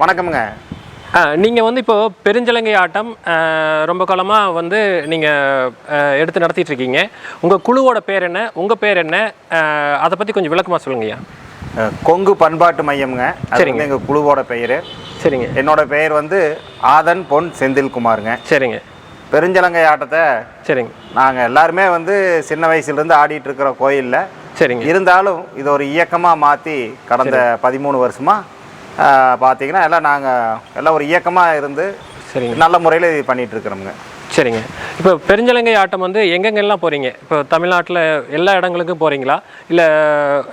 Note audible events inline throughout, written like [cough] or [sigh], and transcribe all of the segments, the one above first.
வணக்கமுங்க. நீங்கள் வந்து இப்போ பெருஞ்சலங்கை ஆட்டம் ரொம்ப காலமாக வந்து நீங்கள் எடுத்து நடத்திட்டு இருக்கீங்க. உங்கள் குழுவோட பேர் என்ன? உங்கள் பேர் என்ன? அதை பற்றி கொஞ்சம் விளக்கமாக சொல்லுங்கய்யா. கொங்கு பண்பாட்டு மையம்ங்க. சரிங்க. எங்கள் குழுவோட பெயர். சரிங்க. என்னோட பெயர் வந்து ஆதன் பொன் செந்தில்குமாருங்க. சரிங்க. பெருஞ்சலங்கை ஆட்டத்தை சரிங்க. நாங்கள் எல்லாருமே வந்து சின்ன வயசுலேருந்து ஆடிட்டு இருக்கிற கோயிலில் சரிங்க. இருந்தாலும் இது ஒரு இயக்கமாக மாற்றி கடந்த பதிமூணு வருஷமாக பார்த்தீங்கன்னா எல்லாம் நாங்கள் எல்லாம் ஒரு இயக்கமாக இருந்து சரிங்க. நல்ல முறையில் இது பண்ணிட்டு இருக்கிறோமுங்க சரிங்க. இப்போ பெருஞ்சலங்கை ஆட்டம் வந்து எங்கெங்கெல்லாம் போகிறீங்க இப்போ தமிழ்நாட்டில் எல்லா இடங்களுக்கும் போகிறீங்களா இல்லை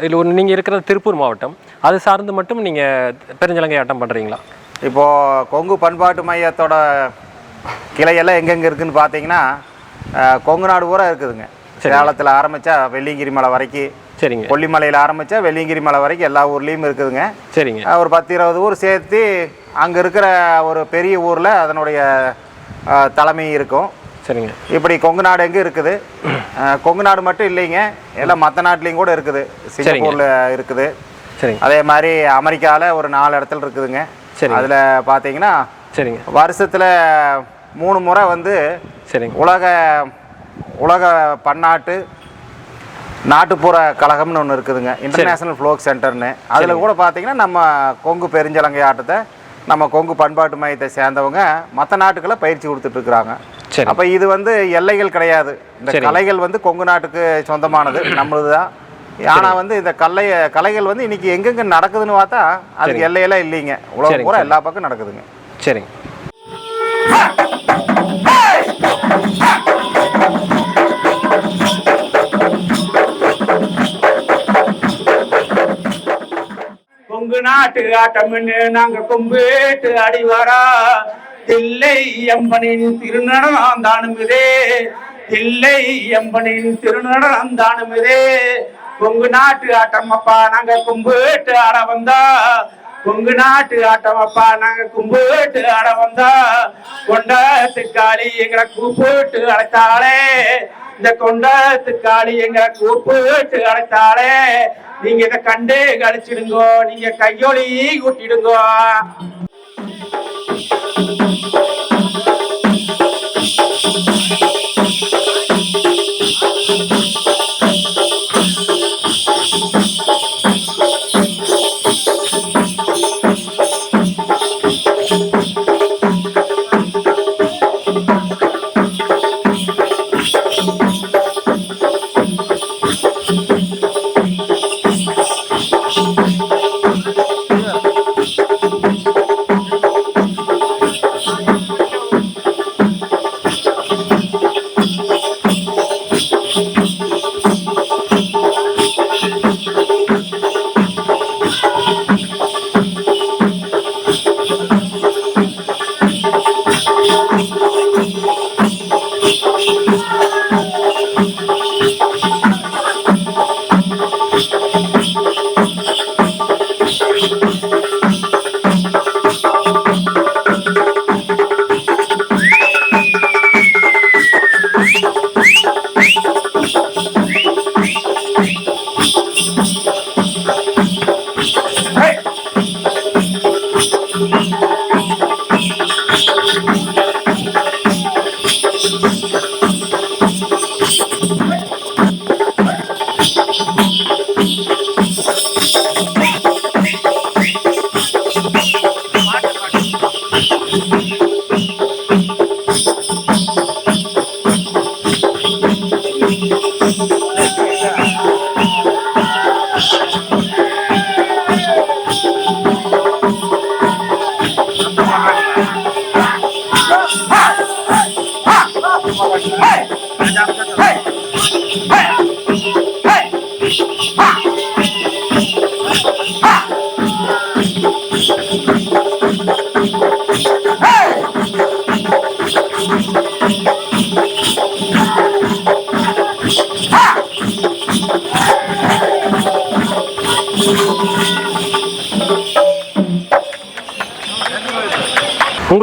இல்லை நீங்கள் இருக்கிறது திருப்பூர் மாவட்டம். அது சார்ந்து மட்டும் நீங்கள் பெருஞ்சலங்கை ஆட்டம் பண்ணுறீங்களா இப்போது கொங்கு பண்பாட்டு மையத்தோட கிளையெல்லாம் எங்கெங்கே இருக்குன்னு பார்த்தீங்கன்னா கொங்கு நாடு பூரா இருக்குதுங்க. சேலத்தில் ஆரம்பித்தா வெள்ளியங்கிரி மலை வரைக்கும் சரிங்க. கொல்லிமலையில் ஆரம்பித்தா வெள்ளியங்கிரி மலை வரைக்கும் எல்லா ஊர்லேயும் இருக்குதுங்க. சரிங்க. ஒரு பத்து இருபது ஊர் சேர்த்து அங்கே இருக்கிற ஒரு பெரிய ஊரில் அதனுடைய தலைமை இருக்கும். சரிங்க. இப்படி கொங்கு நாடு எங்கே இருக்குது? கொங்கு நாடு மட்டும் இல்லைங்க. எல்லாம் மற்ற நாட்டிலையும் கூட இருக்குது. சிங்கப்பூரில் இருக்குது. சரிங்க. அதே மாதிரி அமெரிக்காவில் ஒரு நாலு இடத்துல இருக்குதுங்க. சரிங்க. அதில் பார்த்தீங்கன்னா சரிங்க. வருஷத்தில் மூணு முறை வந்து சரிங்க. உலக உலக பன்னாட்டு நாட்டுப்புற கழகம்னு ஒன்று இருக்குதுங்க. இன்டர்நேஷனல் ஃப்ளோக் சென்டர்னு அதில் கூட பார்த்தீங்கன்னா நம்ம கொங்கு பெருஞ்சலங்கை ஆட்டத்தை நம்ம கொங்கு பண்பாட்டு மையத்தை சேர்ந்தவங்க மற்ற நாட்டுக்கெல்லாம் பயிற்சி சரி. அப்போ இது வந்து எல்லைகள் கிடையாது. இந்த. கலைகள் வந்து கொங்கு நாட்டுக்கு சொந்தமானது [clears throat] நம்மளுது தான். ஆனால் வந்து இந்த கலை கலைகள் வந்து இன்னைக்கு எங்கெங்க நடக்குதுன்னு பார்த்தா அதுக்கு எல்லையெல்லாம் இல்லைங்க. உலகம் பூரா. எல்லா பக்கம் நடக்குதுங்க. சரிங்க கொங்கு நாட்டு ஆட்டம்னு நாங்க கொம்பேட்டு அடிவாரா? தில்லை எம்பனின் திருநடனம் தானுமிதே தில்லை எம்பனின் திருநடனம் தானுமிதே கொங்கு நாட்டு ஆட்டம் அப்பா நாங்க கொம்பேட்டு ஆட வந்தா. கொங்கு நாட்டு ஆட்டமப்பா நாங்க கும்பிட்டு ஆட வந்தா கொண்டத்து காளி எங்களை கூப்பிட்டு அழைத்தாளே. இந்த கொண்டத்து காளி எங்களை கூப்பிட்டு அழைத்தாளே. நீங்க இதை கண்டு கழிச்சிடுங்கோ நீங்க கையொலி கூட்டிடுங்கோ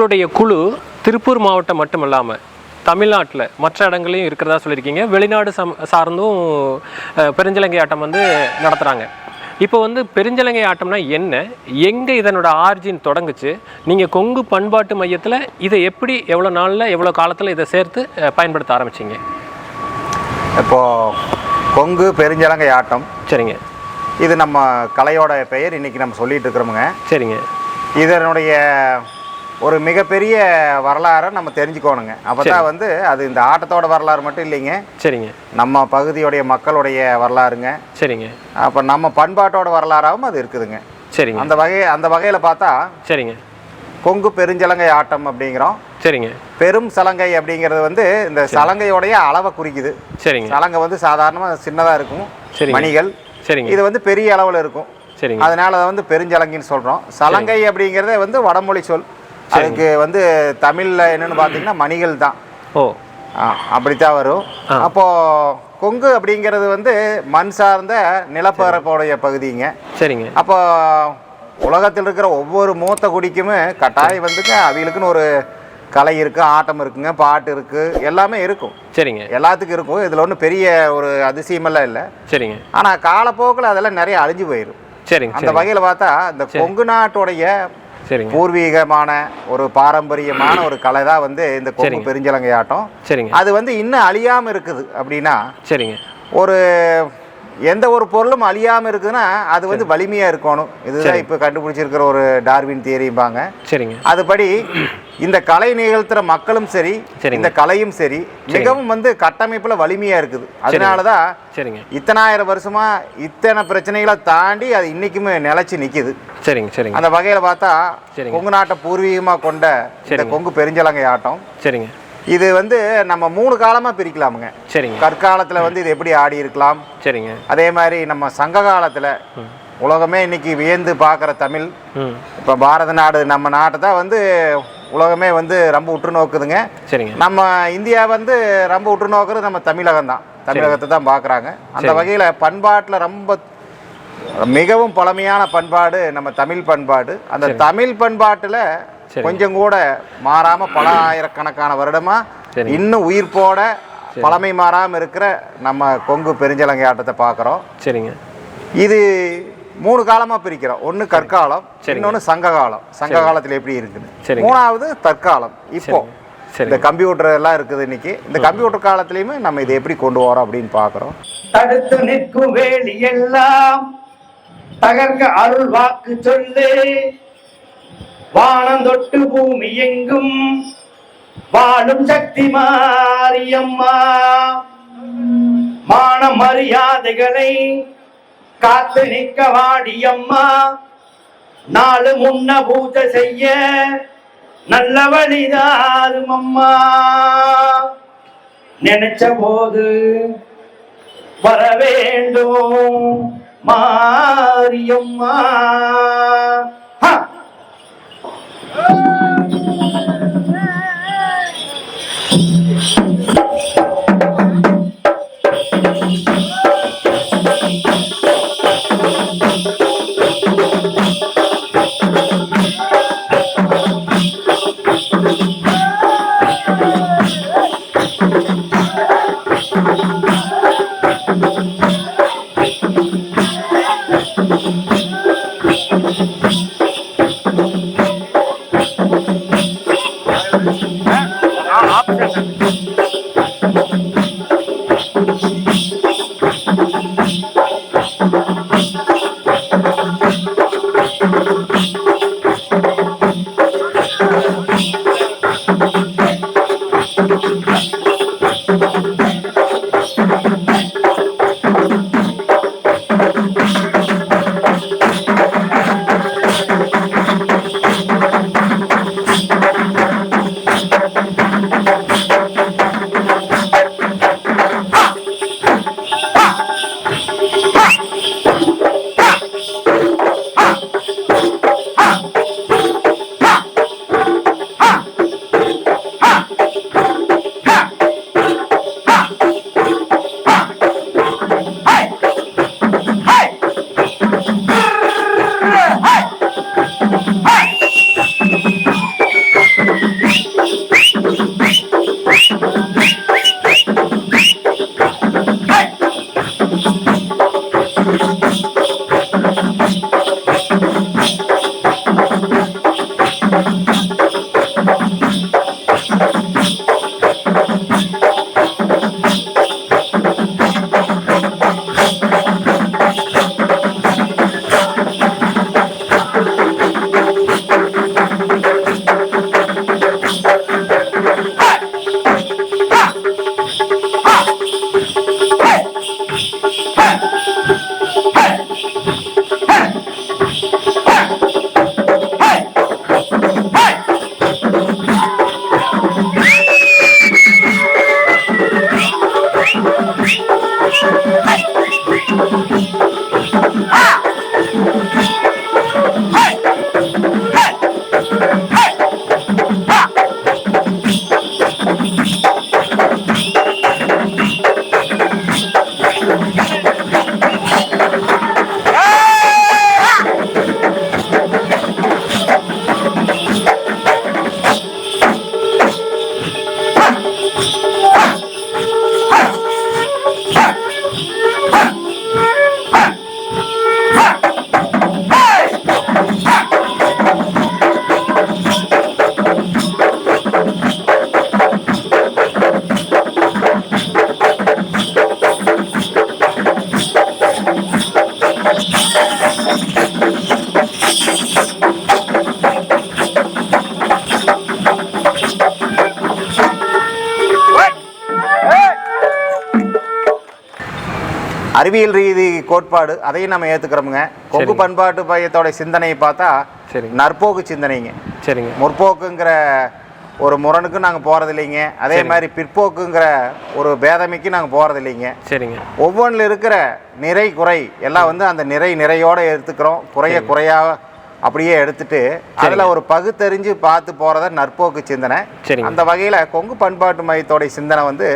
உங்களுடைய குழு திருப்பூர் மாவட்டம் மட்டும் இல்லாமல் தமிழ்நாட்டில் மற்ற இடங்களையும் இருக்கிறதா சொல்லியிருக்கீங்க. வெளிநாடு சம் சார்ந்தும் பெருஞ்சலங்கை ஆட்டம் வந்து நடத்துகிறாங்க இப்போ வந்து பெருஞ்சலங்கை ஆட்டம்னா என்ன? எங்கே இதனோட ஆர்ஜின் தொடங்குச்சு? நீங்கள் கொங்கு பண்பாட்டு மையத்தில் இதை எப்படி எவ்வளோ நாளில் எவ்வளோ காலத்தில் இதை சேர்த்து பயன்படுத்த ஆரம்பிச்சிங்க? இப்போ கொங்கு பெருஞ்சலங்கை ஆட்டம். சரிங்க. இது நம்ம கலையோட பெயர். இன்னைக்கு நம்ம சொல்லிட்டு இருக்கிறோமுங்க. சரிங்க. இதனுடைய ஒரு மிகப்பெரிய வரலாறை நம்ம தெரிஞ்சுக்கோணுங்க. அப்பதான் வந்து அது இந்த ஆட்டத்தோட வரலாறு மட்டும் இல்லைங்க. சரிங்க. நம்ம பகுதியுடைய மக்களுடைய வரலாறுங்க. சரிங்க. அப்போ நம்ம பண்பாட்டோட வரலாறாகவும் அது இருக்குதுங்க. சரிங்க. அந்த வகை அந்த வகையில் பார்த்தா சரிங்க. கொங்கு பெருஞ்சலங்கை ஆட்டம் அப்படிங்கிறோம். சரிங்க. பெரும் சலங்கை அப்படிங்கிறது வந்து இந்த சலங்கையோடைய அளவை குறிக்குது. சரிங்க. சலங்கை வந்து சாதாரணமாக சின்னதாக இருக்கும். மணிகள். சரிங்க. இது வந்து பெரிய அளவில் இருக்கும். சரிங்க. அதனால அதை வந்து பெருஞ்சலங்கின்னு சொல்கிறோம் சலங்கை அப்படிங்கிறதே வந்து வடமொழி சொல். அதுக்கு வந்து தமிழில் என்னன்னு பார்த்தீங்கன்னா மணிகள் தான். ஓ. ஆ, அப்படித்தான் வரும். அப்போ கொங்கு அப்படிங்கிறது வந்து மண் சார்ந்த நிலப்பரப்புடைய பகுதிங்க. சரிங்க. அப்போ உலகத்தில் இருக்கிற ஒவ்வொரு மூத்த குடிக்குமே கட்டாயம் வந்துங்க அவங்களுக்குன்னு ஒரு கலை இருக்கு ஆட்டம் இருக்குங்க பாட்டு இருக்கு எல்லாமே இருக்கும். சரிங்க. எல்லாத்துக்கும் இருக்கும். இதில் ஒன்றும் பெரிய ஒரு அதிசயமெல்லாம் இல்லை. சரிங்க. ஆனால் காலப்போக்கில் அதெல்லாம் நிறைய அழிஞ்சு போயிடும் சரிங்க அந்த வகையில் பார்த்தா இந்த கொங்கு நாட்டுடைய சரிங்க. பூர்வீகமான ஒரு பாரம்பரியமான ஒரு கலை தான் வந்து இந்த சரிங்க. பெருஞ்சலங்கை ஆட்டம். சரிங்க. அது வந்து இன்னும் அழியாமல் இருக்குது அப்படின்னா சரிங்க. ஒரு எந்த ஒரு பொருளும் அழியாமல் இருக்குதுன்னா அது வந்து வலிமையாக இருக்கணும். இதுதான் இப்போ கண்டுபிடிச்சிருக்கிற ஒரு டார்வின் தியரிம்பாங்க. சரிங்க. அதுபடி இந்த கலை நிகழ்த்துற மக்களும் சரி. இந்த கலையும் சரி மிகவும் வந்து கட்டமைப்புல வலிமையா இருக்குது. அதனால தான் சரிங்க. இத்தனாயிரம் வருஷமா இத்தனை பிரச்சனைகளை தாண்டி அது இன்னைக்குமே நிலைச்சு நிக்குது. சரிங்க சரிங்க. அந்த வகையில பார்த்தா. கொங்கு நாட்டை பூர்வீகமா கொண்ட இந்த. கொங்கு பெருஞ்சலங்கை ஆட்டம். சரிங்க. இது வந்து நம்ம மூணு காலமா பிரிக்கலாமுங்க. சரிங்க. கற்காலத்துல வந்து இது எப்படி ஆடி இருக்கலாம். சரிங்க. அதே மாதிரி நம்ம சங்க காலத்துல உலகமே இன்னைக்கு வியந்து பார்க்குற தமிழ். இப்போ பாரத நாடு நம்ம நாட்டை தான் வந்து உலகமே வந்து ரொம்ப உற்று நோக்குதுங்க. சரிங்க. நம்ம இந்தியா வந்து ரொம்ப உற்று நோக்குறது நம்ம தமிழகம் தான். தமிழகத்தை தான் பார்க்குறாங்க. அந்த வகையில் பண்பாட்டில் ரொம்ப மிகவும் பழமையான பண்பாடு நம்ம தமிழ் பண்பாடு. அந்த தமிழ் பண்பாட்டில். கொஞ்சம் கூட மாறாம பல ஆயிரக்கணக்கான வருடமா. இன்னும் உயிர்ப்போட பழமை மாறாம இருக்கிற நம்ம கொங்கு பெருஞ்சலங்கை ஆட்டத்தை பார்க்குறோம். சரிங்க. இது மூணு காலமா பிரிக்கிறோம். ஒன்று கற்காலம். இன்னொன்று சங்க காலம் சங்க காலத்துல எப்படி இருக்குது. மூணாவது தற்காலம். இப்போ இந்த கம்ப்யூட்டர் எல்லாம் இருக்குது இன்னைக்கு. இந்த கம்ப்யூட்டர் காலத்துலயுமே நம்ம இதை எப்படி கொண்டு வரோம் அப்படின்னு பார்க்குறோம். தடுத்து நிற்கும் வேலி எல்லாம் தகர்க்க அருள் வாக்கு சொல்லு. வானந்தொட்டு பூமி எங்கும் வாழும் சக்தி மாரியம்மா. மான மரியாதைகளை காத்து நிற்க வாடியம்மா. நாலு முன்ன பூஜை செய்ய நல்ல வழிதாரும் அம்மா நினைச்ச போது வர வேண்டும் மாரியம்மா. Thank you. அறிவியல் ரீதி கோட்பாடு அதையும் நம்ம ஏற்றுக்கிறோமுங்க கொங்கு. பண்பாட்டு மையத்தோட சிந்தனையை பார்த்தா சரிங்க. நற்போக்கு சிந்தனைங்க. சரிங்க. முற்போக்குங்கிற ஒரு முரணுக்கும் நாங்கள் போகிறது இல்லைங்க அதே. மாதிரி பிற்போக்குங்கிற ஒரு பேதமைக்கும் நாங்கள் போகிறது இல்லைங்க சரிங்க. ஒவ்வொன்றில் இருக்கிற நிறை குறை எல்லாம் வந்து அந்த நிறை நிறையோட எடுத்துக்கிறோம். குறைய சரிங்க. அப்படியே எடுத்துட்டு அதில் ஒரு பகுத்தறிஞ்சு பார்த்து போகிறத நற்போக்கு சிந்தனை. அந்த வகையில் கொங்கு பண்பாட்டு மையத்தோட சிந்தனை வந்து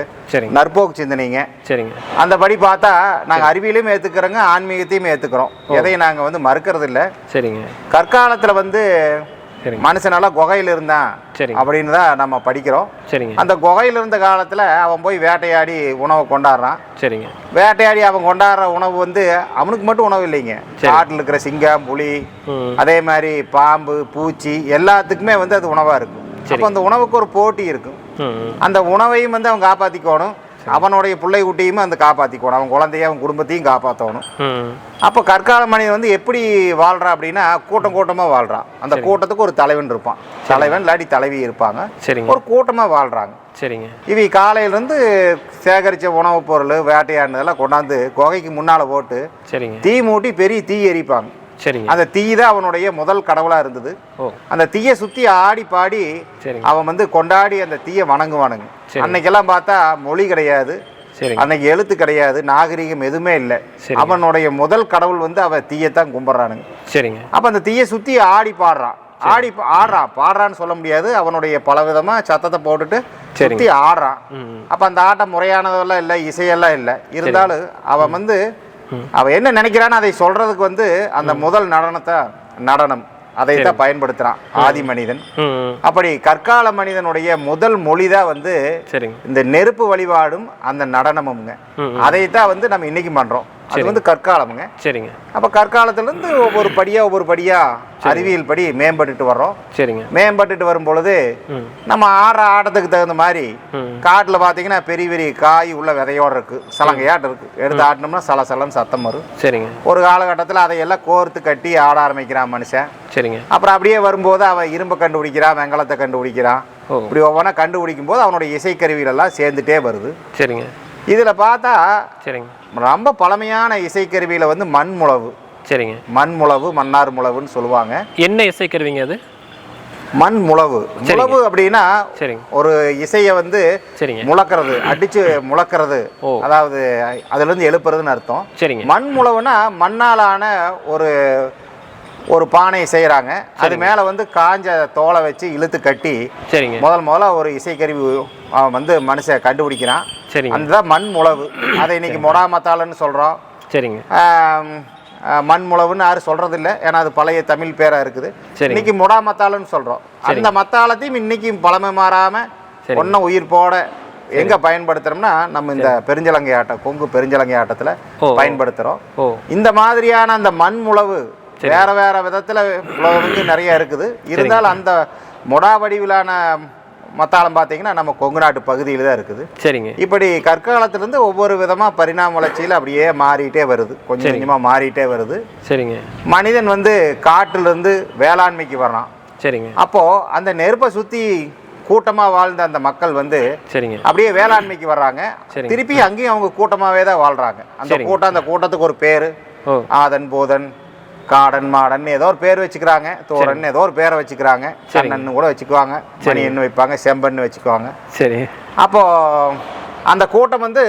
நற்போக்கு சிந்தனைங்க. சரிங்க. அந்த படி பார்த்தா நாங்கள் அறிவியலையும் ஏற்றுக்கிறோங்க ஆன்மீகத்தையும் ஏற்றுக்கிறோம் எதையும் நாங்கள் வந்து மறுக்கிறது இல்லை சரிங்க. கற்காலத்தில் வந்து மனுஷனெல்லாம் குகையில் இருந்தான். சரிங்க. அப்படின்னு தான் நம்ம படிக்கிறோம். சரிங்க. அந்த குகையில் இருந்த காலத்தில் அவன் போய் வேட்டையாடி உணவை கொண்டாடுறான். சரிங்க. வேட்டையாடி அவன் கொண்டாடுற உணவு வந்து அவனுக்கு மட்டும் உணவு இல்லைங்க. சரி. காட்டில் இருக்கிற சிங்கம் புலி அதே மாதிரி பாம்பு பூச்சி எல்லாத்துக்குமே வந்து அது உணவாக இருக்கும். சரி. அப்போ அந்த உணவுக்கு ஒரு போட்டி இருக்கும். அந்த உணவையும் வந்து அவன் காப்பாற்றிக்கணும் அவனுடைய பிள்ளை குட்டியும் அந்த காப்பாற்றிக்கணும் அவன் குழந்தைய அவன் குடும்பத்தையும் காப்பாற்றணும் அப்போ கற்கால மனிதன் வந்து எப்படி வாழ்றான் அப்படின்னா கூட்டம் கூட்டமாக வாழ்றான். அந்த கூட்டத்துக்கு ஒரு தலைவன் இருப்பான். தலைவன் இல்லாட்டி தலைவி இருப்பாங்க. சரிங்க. ஒரு கூட்டமாக வாழ்றாங்க. சரிங்க. இவை காலையிலேருந்து சேகரித்த உணவுப் பொருள் வேட்டையாடினதெல்லாம் கொண்டாந்து குகைக்கு முன்னால் போட்டு சரிங்க. தீ மூட்டி பெரிய தீ எரிப்பாங்க. சரிங்க. அந்த தீ தான் அவனுடைய முதல் கடவுளாக இருந்தது. அந்த தீயை சுற்றி ஆடி பாடி அவன் வந்து கொண்டாடி அந்த தீயை வணங்குவானுங்க. சரி. அன்னைக்கெல்லாம் பார்த்தா மொழி கிடையாது. அன்னைக்கு எழுத்து கிடையாது. நாகரிகம் எதுவுமே இல்லை. அவனுடைய முதல் கடவுள் வந்து அவன் தீயைத்தான் கும்பிட்றானுங்க. சரிங்க. அப்போ அந்த தீயை சுற்றி ஆடி பாடுறான். ஆடி ஆடுறான். பாடுறான்னு சொல்ல முடியாது. அவனுடைய பலவிதமாக சத்தத்தை போட்டுட்டு. சுற்றி ஆடுறான். அப்போ அந்த ஆட்டம் முறையானதெல்லாம் இல்லை இசையெல்லாம் இல்லை. இருந்தாலும் அவன் வந்து அவன் என்ன நினைக்கிறான்னு அதை சொல்றதுக்கு வந்து அந்த முதல் நடனத்தை நடனம் அதைத்தான் பயன்படுத்துறான். ஆதி மனிதன். அப்படி கற்கால மனிதனுடைய முதல் மொழி தான் வந்து இந்த நெருப்பு வழிபாடும் அந்த நடனமுங்க ம், அதைத்தான் வந்து நம்ம இன்னைக்கு பண்றோம். அது வந்து கற்காலமுங்க. சரிங்க. அப்போ கற்காலத்திலேருந்து ஒவ்வொரு படியா ஒவ்வொரு படியா அறிவியல் படி மேம்பட்டுட்டு வர்றோம். சரிங்க. மேம்பட்டுட்டு வரும் பொழுது நம்ம ஆடுற ஆட்டத்துக்கு தகுந்த மாதிரி காட்டில் பார்த்தீங்கன்னா பெரிய பெரிய காய் உள்ள விதையோட இருக்கு. சலங்கையாட்டம் இருக்கு. எடுத்து ஆட்டினோம்னா சல சலன்னு சத்தம் வரும். சரிங்க. ஒரு காலகட்டத்தில் அதையெல்லாம் கோர்த்து கட்டி ஆட ஆரம்பிக்கிறான் மனுஷன். சரிங்க. அப்புறம் அப்படியே வரும்போது அவன் இரும்பை கண்டுபிடிக்கிறான் வெங்கலத்தை கண்டுபிடிக்கிறான். இப்படி ஒவ்வொன்றா கண்டுபிடிக்கும் போது அவனுடைய இசைக்கருவிகள் எல்லாம் சேர்ந்துட்டே வருது. சரிங்க. இதில் பார்த்தா சரிங்க. ரொம்ப பழமையான இசைக்கருவியில் வந்து மண் முழவு சரிங்க. மண் முழவு மன்னார் முழவுன்னு சொல்லுவாங்க. என்ன இசைக்கருவிங்க அது? மண் முழவு முழவு அப்படின்னா சரிங்க. ஒரு இசையை வந்து சரிங்க. முழக்கிறது அடிச்சு முழக்கிறது. அதாவது அதுல இருந்து எழுப்புறதுன்னு அர்த்தம். சரிங்க. மண் முழவுனா மண்ணாலான ஒரு ஒரு பானையை செய்கிறாங்க அது மேலே வந்து காஞ்ச தோலை வச்சு இழுத்து கட்டி சரிங்க. முதல் முதல்ல ஒரு இசைக்கருவி அவன் வந்து மனுஷன் கண்டுபிடிக்கிறான். சரிங்க. அந்த மண் முழவு. அதை இன்னைக்கு மொடாமத்தாளன்னு சொல்கிறோம் சரிங்க. மண் முழவுன்னு யாரும் சொல்றது இல்ல ஏன்னா அது பழைய தமிழ் பேரா இருக்குது. இன்னைக்கு முடா மத்தாளன்னு சொல்றோம் அந்த மத்தாளத்தையும் இன்னைக்கு பழமை மாறாம சரிங்க. ஒன்றும் உயிர் போட எங்க பயன்படுத்துறோம்னா நம்ம இந்த பெருஞ்சலங்கை ஆட்டம் கொங்கு பெருஞ்சலங்கை ஆட்டத்துல. பயன்படுத்துறோம். ஓ. இந்த மாதிரியான அந்த மண் முழவு வேற வேற விதத்துல வந்து நிறைய இருக்குது. இருந்தாலும் அந்த மொடா வடிவிலான மத்தாளம் பார்த்தீங்கன்னா நம்ம கொங்கு நாட்டு பகுதியில் தான் இருக்குது. சரிங்க. இப்படி கற்காலத்திலிருந்து ஒவ்வொரு விதமாக பரிணாம வளர்ச்சியில் அப்படியே மாறிட்டே வருது. கொஞ்சம் கொஞ்சமாக மாறிட்டே வருது. சரிங்க. மனிதன் வந்து காட்டிலிருந்து வேளாண்மைக்கு வர்றான். சரிங்க. அப்போது அந்த நெருப்பை சுற்றி கூட்டமாக வாழ்ந்த அந்த மக்கள் வந்து சரிங்க. அப்படியே வேளாண்மைக்கு வர்றாங்க. திருப்பி அங்கேயும் அவங்க கூட்டமாகவே தான் வாழ்கிறாங்க அந்த. கூட்டம் அந்த கூட்டத்துக்கு ஒரு பேர். ஆதன் போதன் காடன் மாடன் ஏதோ ஒரு பேர் வச்சுக்கிறாங்க. தோரன் ஏதோ ஒரு பேரை வச்சுக்கிறாங்க. சன்னன்னு கூட வச்சுக்குவாங்க. மணின்னு வைப்பாங்க செம்பன்னு வச்சுக்குவாங்க. சரி. அப்போ அந்த கூட்டம் வந்து